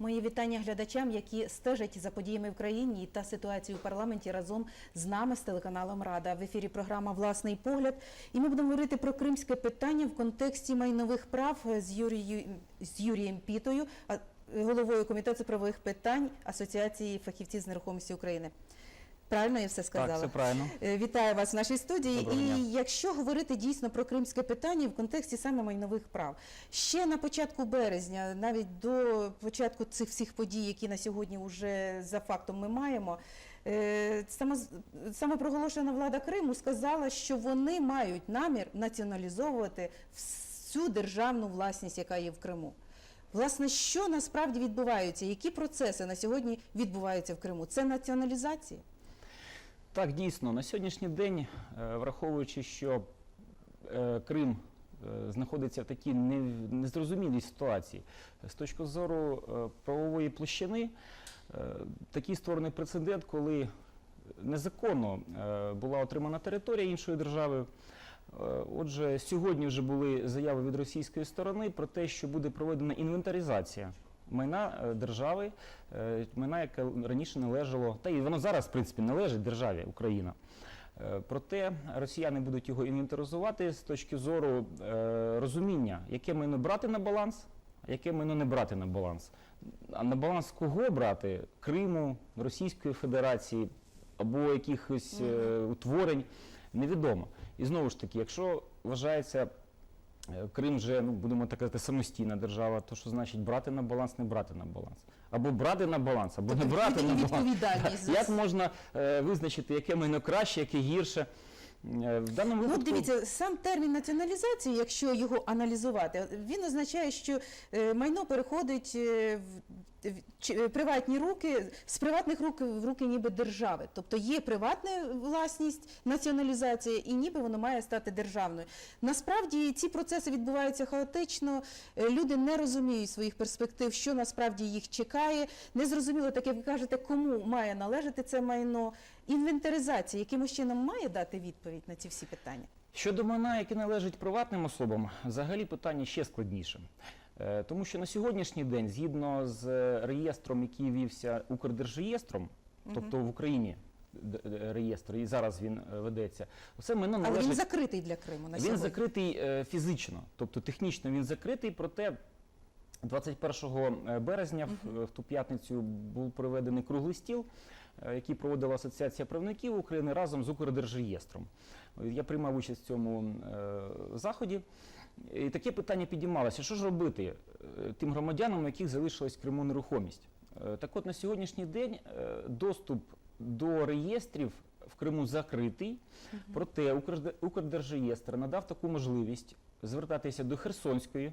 Мої вітання глядачам, які стежать за подіями в країні та ситуацією в парламенті разом з нами з телеканалом Рада. В ефірі програма Власний погляд. І ми будемо говорити про кримське питання в контексті майнових прав з Юрією з Юрієм Пітою, головою комітету правових питань Асоціації фахівців з нерухомості України. Правильно я все сказала? Так, все правильно. Е, Вітаю вас в нашій студії. Доброго і якщо говорити дійсно про кримське питання в контексті саме майнових прав, ще на початку березня, навіть до початку цих всіх подій, які на сьогодні вже за фактом ми маємо. е, Саме, самопроголошена влада Криму сказала, що вони мають намір націоналізовувати всю державну власність, яка є в Криму. Власне, що насправді відбувається? Які процеси на сьогодні відбуваються в Криму? Це націоналізація? Так, дійсно, на сьогоднішній день, е, враховуючи, що е, Крим е, знаходиться в такій незрозумілій ситуації, з точки зору правової площини, такий створений прецедент, коли незаконно була отримана територія іншої держави. Отже, сьогодні вже були заяви від російської сторони про те, що буде проведена інвентаризація майна е, держави, е, майна, яке раніше належало, та і воно зараз, в принципі, належить державі Україна. Е, Проте росіяни будуть його інвентаризувати з точки зору розуміння, яке майно брати на баланс, а яке майно не брати на баланс. А на баланс кого брати? Криму, Російської Федерації або якихось утворень, невідомо. І знову ж таки, якщо вважається Крим вже, ну будемо так казати, самостійна держава, то що значить брати на баланс, не брати на баланс? Або брати на баланс, або не брати на баланс. відповідальність. Як можна е, визначити, яке майно краще, яке гірше? Е, В даному Ну, випадку от дивіться, сам термін націоналізації, якщо його аналізувати, він означає, що е, майно переходить е, в приватні руки з приватних рук в руки ніби держави. Тобто є приватна власність, націоналізація, і ніби воно має стати державною. Насправді ці процеси відбуваються хаотично. е, Люди не розуміють своїх перспектив, що насправді їх чекає. Не зрозуміло, так як ви кажете, кому має належати це майно. Інвентаризація якимось чином має дати відповідь на ці всі питання. Щодо майна, яке належить приватним особам, взагалі питання ще складніше. Е, Тому що на сьогоднішній день, згідно з е, реєстром, який вівся Укрдержреєстром, тобто в Україні д- реєстр, і зараз він е, ведеться, все майно Але він закритий для Криму на Він закритий е, фізично, тобто технічно він закритий, проте 21 березня в, ту п'ятницю був проведений круглий стіл, е, який проводила Асоціація правників України разом з Укрдержреєстром. Я приймав участь в цьому е, заході. І таке питання підіймалося: що ж робити е, тим громадянам, у яких залишилась в Криму нерухомість? Е, Так от на сьогоднішній день е, доступ до реєстрів в Криму закритий, проте Укрде- Укрдержреєстр надав таку можливість звертатися до Херсонської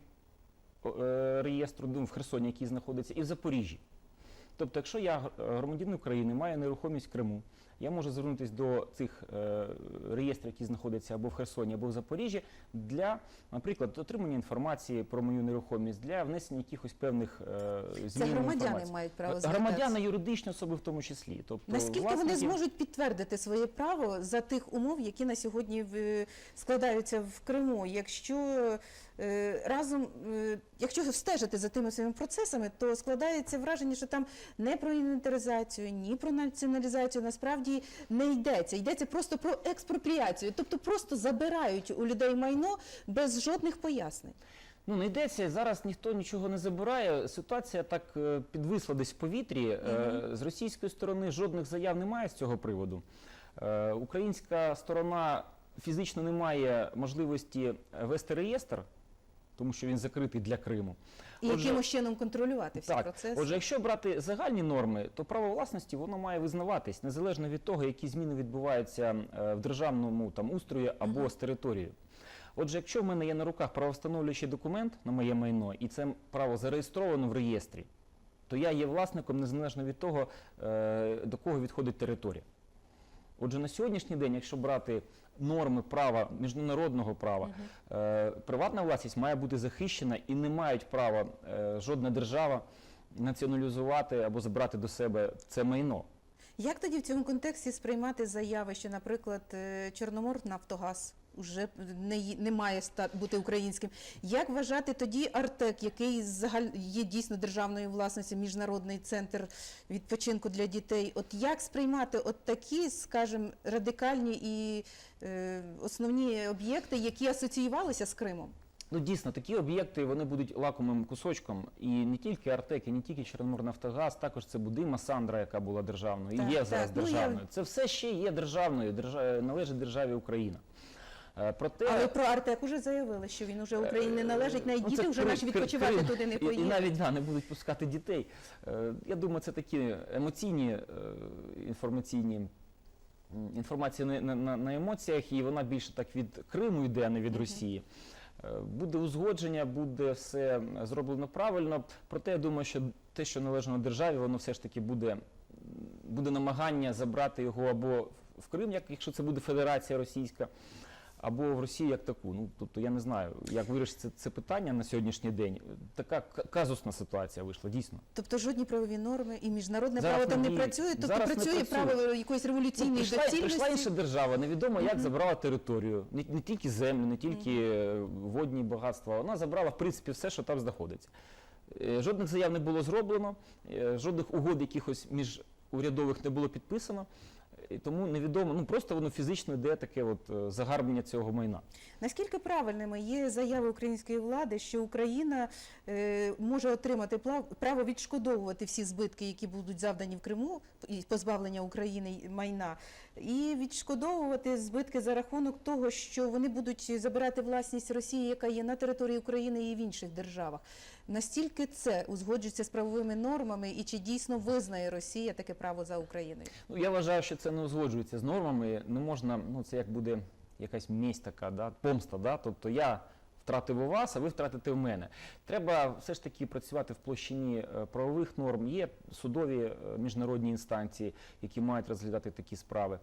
реєстру, ну, в Херсоні, який знаходиться, і в Запоріжжі. Тобто, якщо я гр- громадянин України маю нерухомість в Криму, я можу звернутися до цих е, реєстрів, які знаходяться або в Херсоні, або в Запоріжжі, для, наприклад, отримання інформації про мою нерухомість, для внесення якихось певних е, змін. Це громадяни мають право Громадяни, звертатися. юридичні особи в тому числі. Тобто, Наскільки вони зможуть підтвердити своє право за тих умов, які на сьогодні складаються в Криму? Якщо е, разом, е, якщо стежити за тими своїми процесами, то складається враження, що там не про інвентаризацію, ні про націоналізацію насправді не йдеться. Йдеться просто про експропріацію, тобто просто забирають у людей майно без жодних пояснень. Ну, не йдеться, зараз ніхто нічого не забирає. Ситуація так е, підвисла десь в повітрі. Е, З російської сторони жодних заяв немає з цього приводу. Е, Українська сторона фізично не має можливості вести реєстр, тому що він закритий для Криму. І Отже, якимось чином контролювати всі так, процеси. отже, якщо брати загальні норми, то право власності воно має визнаватись незалежно від того, які зміни відбуваються е, в державному там устрої або з територією. Отже, якщо в мене є на руках правовстановлюючий документ на моє майно, і це право зареєстровано в реєстрі, то я є власником незалежно від того, е, до кого відходить територія. Отже, на сьогоднішній день, якщо брати норми права, міжнародного права, е, приватна власність має бути захищена і не мають права е, жодна держава націоналізувати або забрати до себе це майно. Як тоді в цьому контексті сприймати заяви, що, наприклад, Чорномор Чорноморнафтогаз вже не, ї- не має ста- бути українським. Як вважати тоді Артек, який загаль є дійсно державною власністю, міжнародний центр відпочинку для дітей? От як сприймати от такі, скажімо, радикальні і е, основні об'єкти, які асоціювалися з Кримом? Ну дійсно, такі об'єкти вони будуть лакомим кусочком. І не тільки Артек, і не тільки Чорноморнафтогаз, також це буде і Масандра, яка була державною, Так, і є так. зараз Ну, я- державною. Це все ще є державною, держа... належить державі Україна. Е, Проте Але про Артек уже заявили, що він уже Україні не належить, навіть Ну, діти вже наші відпочивати Крим. туди не І- І, поїдуть. навіть да, не будуть пускати дітей. Е, Я думаю, це такі емоційні е, інформаційні. Інформація на, на, на- емоціях, і вона більше так від Криму йде, а не від. Росії. Е, Буде узгодження, буде все зроблено правильно. Проте я думаю, що те, що належало державі, воно все ж таки буде, буде намагання забрати його або в Крим, як якщо це буде Федерація Російська, або в Росію як таку. Ну тобто я не знаю, як вирішиться це питання на сьогоднішній день. Така казусна ситуація вийшла, дійсно. Тобто жодні правові норми і міжнародне Зараз право там не не працює, тобто Зараз не працює працює. право якоїсь Ну, революційної прийшла, доцільності. прийшла інша держава, невідомо як Мгм. забрала територію, не, не тільки землю, не тільки е, водні багатства. Вона забрала в принципі все, що там знаходиться. Е, Жодних заяв не було зроблено, е, жодних угод якихось міжурядових не було підписано. І тому невідомо, ну просто воно фізично йде таке от е, загарбання цього майна. Наскільки правильними є заяви української влади, що Україна е, може отримати право відшкодовувати всі збитки, які будуть завдані в Криму, і позбавлення України майна, і відшкодовувати збитки за рахунок того, що вони будуть забирати власність Росії, яка є на території України і в інших державах. Настільки це узгоджується з правовими нормами, і чи дійсно визнає Росія таке право за Україною? Ну я вважаю, що це не узгоджується з нормами. Не можна, ну це як буде якась месть така, да, помста. Да? Тобто я втратив у вас, а ви втратите в мене. Треба все ж таки працювати в площині е, правових норм. Є судові е, міжнародні інстанції, які мають розглядати такі справи.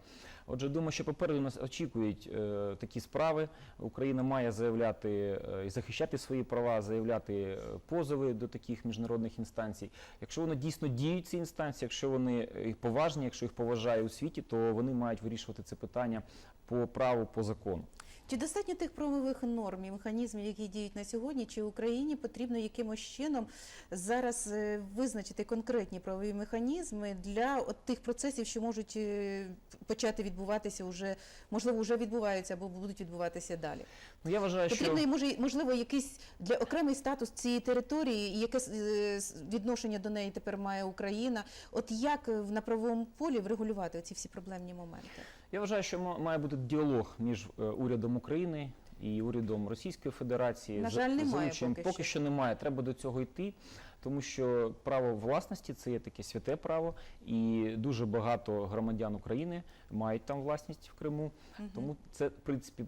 Отже, думаю, що попереду нас очікують е, такі справи. Україна має заявляти і захищати свої права, заявляти позови до таких міжнародних інстанцій. Якщо вони дійсно діють ці інстанції, якщо вони поважні, якщо їх поважає у світі, то вони мають вирішувати це питання по праву, по закону. Чи достатньо тих правових норм і механізмів, які діють на сьогодні, чи Україні потрібно якимось чином зараз е, визначити конкретні правові механізми для от тих процесів, що можуть е, почати відбуватися уже, можливо, вже відбуваються або будуть відбуватися далі? Ну я вважаю, Потрібно що може можливо якийсь для окремий статус цієї території, і яке е, відношення до неї тепер має Україна. От як на правовому полі врегулювати ці всі проблемні моменти? Я вважаю, що ма- має бути діалог між е, урядом України і урядом Російської Федерації. На жаль, немає поки поки що. що немає. Треба до цього йти, тому що право власності це є таке святе право, і дуже багато громадян України мають там власність в Криму. Тому це, в принципі,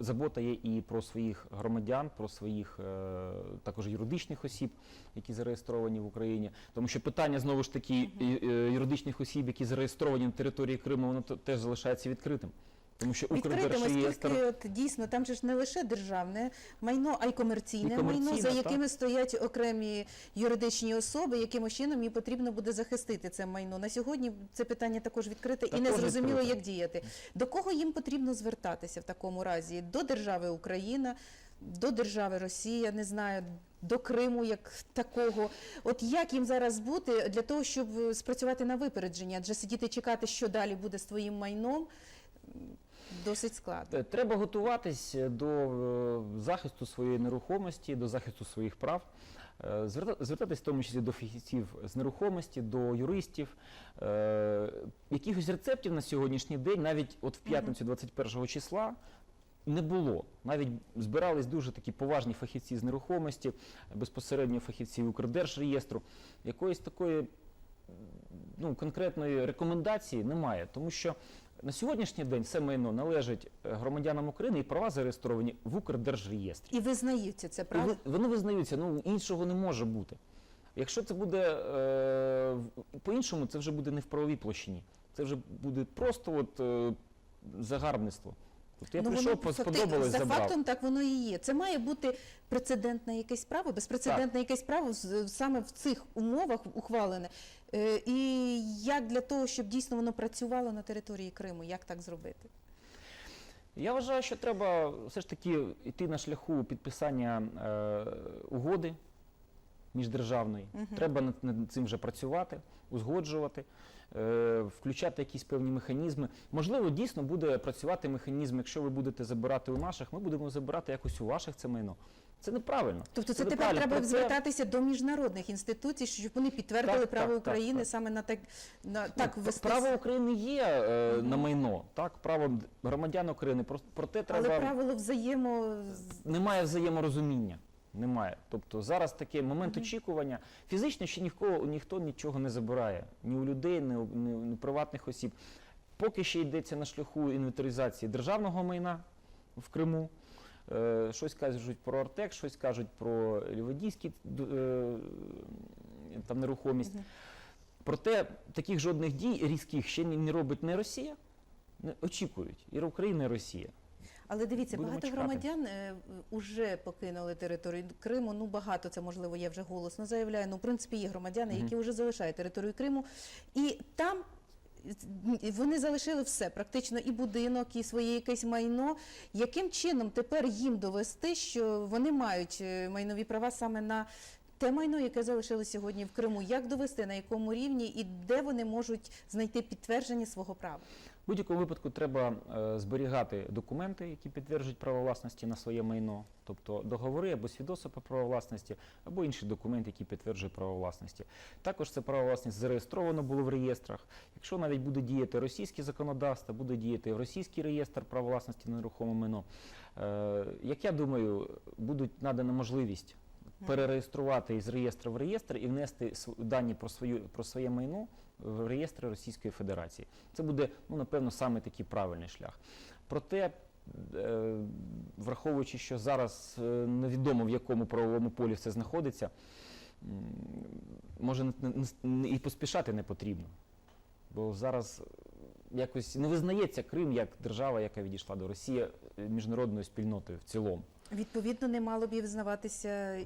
забота є і про своїх громадян, про своїх е, також юридичних осіб, які зареєстровані в Україні. Тому що питання знову ж таки е, юридичних осіб, які зареєстровані на території Криму, воно теж залишається відкритим. Тому що Відкритим, Укрдержреєстр оскільки от дійсно там же ж не лише державне майно, а й комерційне, І майно, комерційне, за так. якими стоять окремі юридичні особи, яким чином їм потрібно буде захистити це майно. На сьогодні це питання також відкрите і не зрозуміло, як діяти. До кого їм потрібно звертатися в такому разі? До держави Україна, до держави Росія, не знаю. До Криму як такого, от як їм зараз бути для того, щоб спрацювати на випередження, адже сидіти чекати, що далі буде з твоїм майном, досить складно. Е, Треба готуватись до е, захисту своєї нерухомості, до захисту своїх прав. Е, Звертатись в тому числі до фахівців з нерухомості, до юристів. Е, Якихось рецептів на сьогоднішній день, навіть от в п'ятницю 21 числа, не було. Навіть збирались дуже такі поважні фахівці з нерухомості, безпосередньо фахівці Укрдержреєстру. Якоїсь такої ну, конкретної рекомендації немає, тому що на сьогоднішній день все майно належить е, громадянам України і права зареєстровані в Укрдержреєстрі. І визнаються це І право. ви- вони визнаються, ну іншого не може бути. Якщо це буде е, по-іншому, це вже буде не в правовій площині. Це вже буде просто от, е, загарбництво. Тобто я Ну, прийшов, воно, сподобалось, за забрав. фактом так воно і є. Це має бути прецедентне якесь право, безпрецедентне якесь право саме в цих умовах ухвалене. Е, І як для того, щоб дійсно воно працювало на території Криму, як так зробити? Я вважаю, що треба все ж таки йти на шляху підписання е, угоди міждержавної. Мгм. Треба над, над цим вже працювати, узгоджувати, е, включати якісь певні механізми. Можливо, дійсно буде працювати механізм, якщо ви будете забирати у наших, ми будемо забирати якось у ваших це майно. Це неправильно. Тобто це Це тепер треба Про це- звертатися до міжнародних інституцій, щоб вони підтвердили Так, право так, України так. саме на так на так ввести. Право України є е, Мгм. на майно, так, право громадян України. Про, проте треба Але правило взаємо немає взаєморозуміння. Немає. Тобто зараз такий момент Мгм. очікування. Фізично ще ніхто, ніхто нічого не забирає. Ні у людей, ні у, ні у приватних осіб. Поки ще йдеться на шляху інвентаризації державного майна в Криму. Е, щось кажуть про Артек, щось кажуть про Ліводійський е, там нерухомість. Проте таких жодних дій різких ще не, робить не Росія, не очікують і Україна, і Росія. Але дивіться, Будемо багато чекати. громадян е, уже покинули територію Криму. Ну багато це можливо, я вже голосно заявляю. Ну, в принципі, є громадяни, які вже залишають територію Криму, і там. Вони залишили все, практично і будинок, і своє якесь майно. Яким чином тепер їм довести, що вони мають е, майнові права саме на те майно, яке залишили сьогодні в Криму? Як довести, на якому рівні і де вони можуть знайти підтвердження свого права? Будь-якому випадку треба е, зберігати документи, які підтверджують право власності на своє майно, тобто договори або свідоцтва про право власності, або інші документи, які підтверджують право власності. Також це право власності зареєстровано було в реєстрах. Якщо навіть буде діяти російське законодавство, буде діяти російський реєстр права власності на нерухоме майно. Е, як я думаю, будуть надана можливість перереєструвати із реєстру в реєстр і внести дані про свою про своє майно в реєстри Російської Федерації. Це буде, ну напевно, саме такий правильний шлях. Проте, е, враховуючи, що зараз е, невідомо в якому правовому полі все знаходиться, може і поспішати не потрібно. Бо зараз якось не визнається Крим як держава, яка відійшла до Росії е, міжнародною спільнотою в цілому. Відповідно, не мало б і визнаватися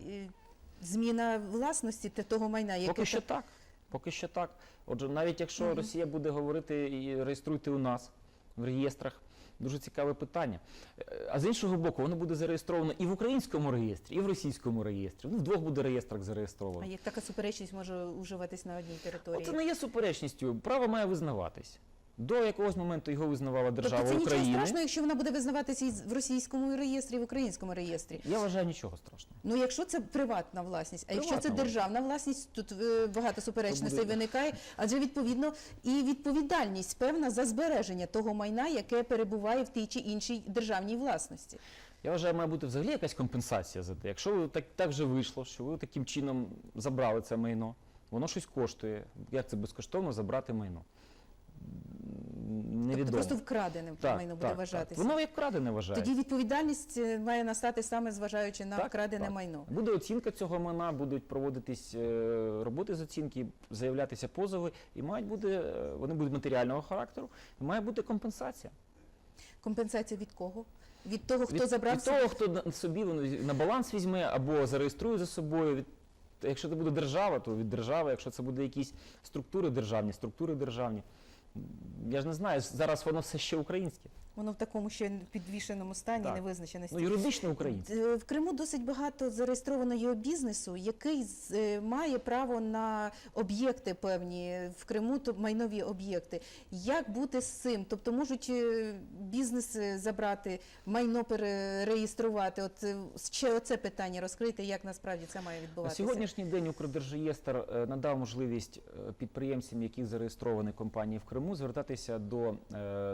зміна власності та того майна, яке Поки що так. Поки що так. Отже, навіть якщо угу. Росія буде говорити і реєструйте у нас в реєстрах, дуже цікаве питання. Е, А з іншого боку, воно буде зареєстровано і в українському реєстрі, і в російському реєстрі. Ну, в двох буде реєстрах зареєстровано. А як така суперечність може уживатись на одній території? Це не є суперечністю. Право має визнаватись. До якогось моменту його визнавала держава тобто це нічого страшного, якщо вона буде визнаватися і в російському реєстрі, і в українському реєстрі. Я вважаю нічого страшного. Ну, якщо це приватна власність, а якщо це державна власність, тут е, багато суперечностей буде- виникає, адже відповідно і відповідальність певна за збереження того майна, яке перебуває в тій чи іншій державній власності. Я вважаю, має бути взагалі якась компенсація за те. Якщо ви так, так вже вийшло, що ви таким чином забрали це майно, воно щось коштує. Як це безкоштовно забрати майно? М, Невідомо. Тобто просто вкраденим Так, майно буде так, вважатися. Так. Воно як крадене вважається. Тоді відповідальність е, має настати саме зважаючи на Так, вкрадене так. майно. Буде оцінка цього майна, будуть проводитись е, роботи з оцінки, заявлятися позови, і мають бути, е, вони будуть матеріального характеру, і має бути компенсація. Компенсація від кого? Від того, хто від, забрав від того, хто собі на баланс візьме або зареєструє за собою. Від, якщо це буде держава, то від держави, якщо це буде якісь структури державні, структури державні. Я ж не знаю, зараз воно все ще українське. Воно в такому ще підвішеному стані, Так. невизначеності. Ну, юридично українське. Е, В Криму досить багато зареєстрованого бізнесу, який е, має право на об'єкти певні в Криму, то майнові об'єкти. Як бути з цим? Тобто можуть е, бізнес забрати, майно перереєструвати. От ще оце питання розкрити, як насправді це має На відбуватися. сьогоднішній день Укрдержреєстр е, надав можливість підприємцям, які зареєстровані компанії в Криму, звертатися до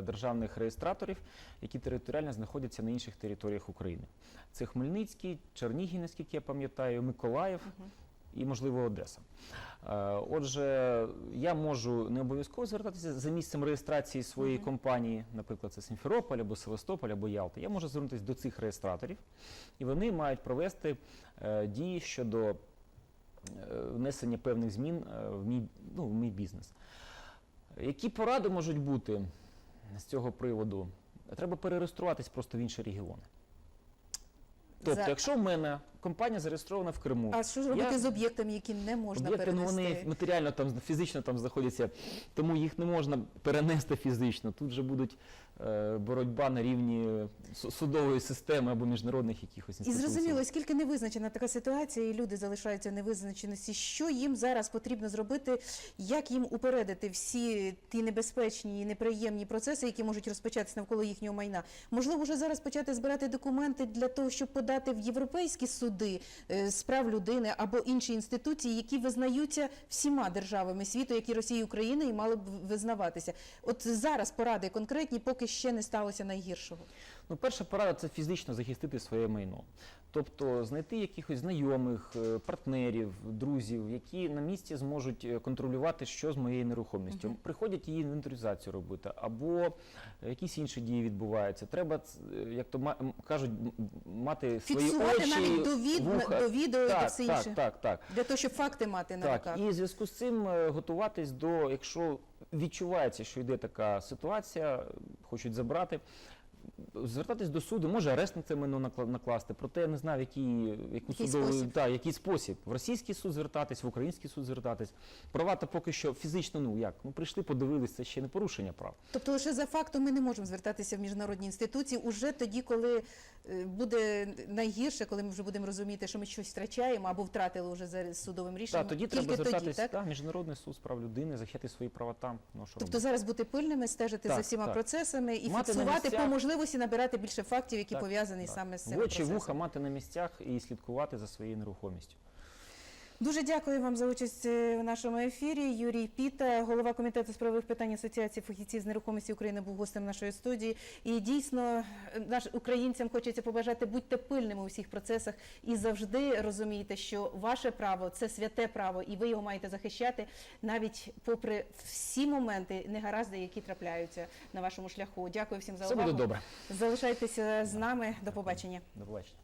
державних реєстраторів, які територіально знаходяться на інших територіях України. Це Хмельницький, Чернігів, наскільки я пам'ятаю, Миколаїв Мгм. і, можливо, Одеса. Е, Отже, я можу не обов'язково звертатися за місцем реєстрації своєї Мгм. компанії, наприклад, це Сімферополь або Севастополь або Ялта. Я можу звернутися до цих реєстраторів, і вони мають провести е, дії щодо е, внесення певних змін е, в мій, ну, в мій бізнес. Які поради можуть бути з цього приводу? Треба перереєструватись просто в інші регіони. Тобто, За- якщо в мене компанія зареєстрована в Криму. А що ж робити Я- з об'єктами, які не можна Об'єкти ну, перенести? вони матеріально там фізично там знаходяться, тому їх не можна перенести фізично. Тут вже будуть боротьба на рівні е, судової системи або міжнародних якихось І зрозуміло, оскільки не визначена така ситуація, і люди залишаються в невизначеності, що їм зараз потрібно зробити, як їм упередити всі ті небезпечні і неприємні процеси, які можуть розпочатися навколо їхнього майна. Можливо, вже зараз почати збирати документи для того, щоб подати в європейські суди е, з прав людини або інші інституції, які визнаються всіма державами світу, які Росія і Україна і мали б визнаватися. От зараз поради конкретні, поки ще не сталося найгіршого. Ну, перша порада це фізично захистити своє майно. Тобто знайти якихось знайомих, е, партнерів, друзів, які на місці зможуть е, контролювати, що з моєю нерухомістю. Мгм. Приходять її інвентаризацію робити, або якісь інші дії відбуваються. Треба, е, як то кажуть, мати свої Фіксувати очі, навіть до, від, до відео і Так, все так, інше. так, так. Для того, щоб факти мати на Так, руках. і в зв'язку з цим е, готуватись до, якщо відчувається, що йде така ситуація, хочуть забрати. Звертатись до суду, може арест на це накла- накласти, проте я не знаю, в який, яку Який судову, спосіб. та, який спосіб. В російський суд звертатись, в український суд звертатись. Права то поки що фізично, ну як? Ну прийшли, подивились, це ще не порушення прав. Тобто лише за фактом ми не можемо звертатися в міжнародні інституції уже тоді, коли е, буде найгірше, коли ми вже будемо розуміти, що ми щось втрачаємо або втратили вже за судовим рішенням. Так, тоді Тільки треба звертатись тоді, так? та, Міжнародний суд з прав людини, захистити свої права там. Ну, що Тобто робити? зараз бути пильними, стежити Так, за всіма так. процесами і Мати фіксувати по місцях. Можливості набирати більше фактів, які пов'язані саме з цим очі процесом. вуха мати на місцях і слідкувати за своєю нерухомістю. Дуже дякую вам за участь е, в нашому ефірі. Юрій Піта, голова комітету з правових питань Асоціації фахівців з нерухомості України, був гостем нашої студії. І дійсно, е, наш українцям хочеться побажати будьте пильними у всіх процесах і завжди розумійте, що ваше право це святе право, і ви його маєте захищати навіть попри всі моменти негаразди, які трапляються на вашому шляху. Дякую всім за Все увагу. буде добре. Залишайтеся з нами. До побачення. До побачення.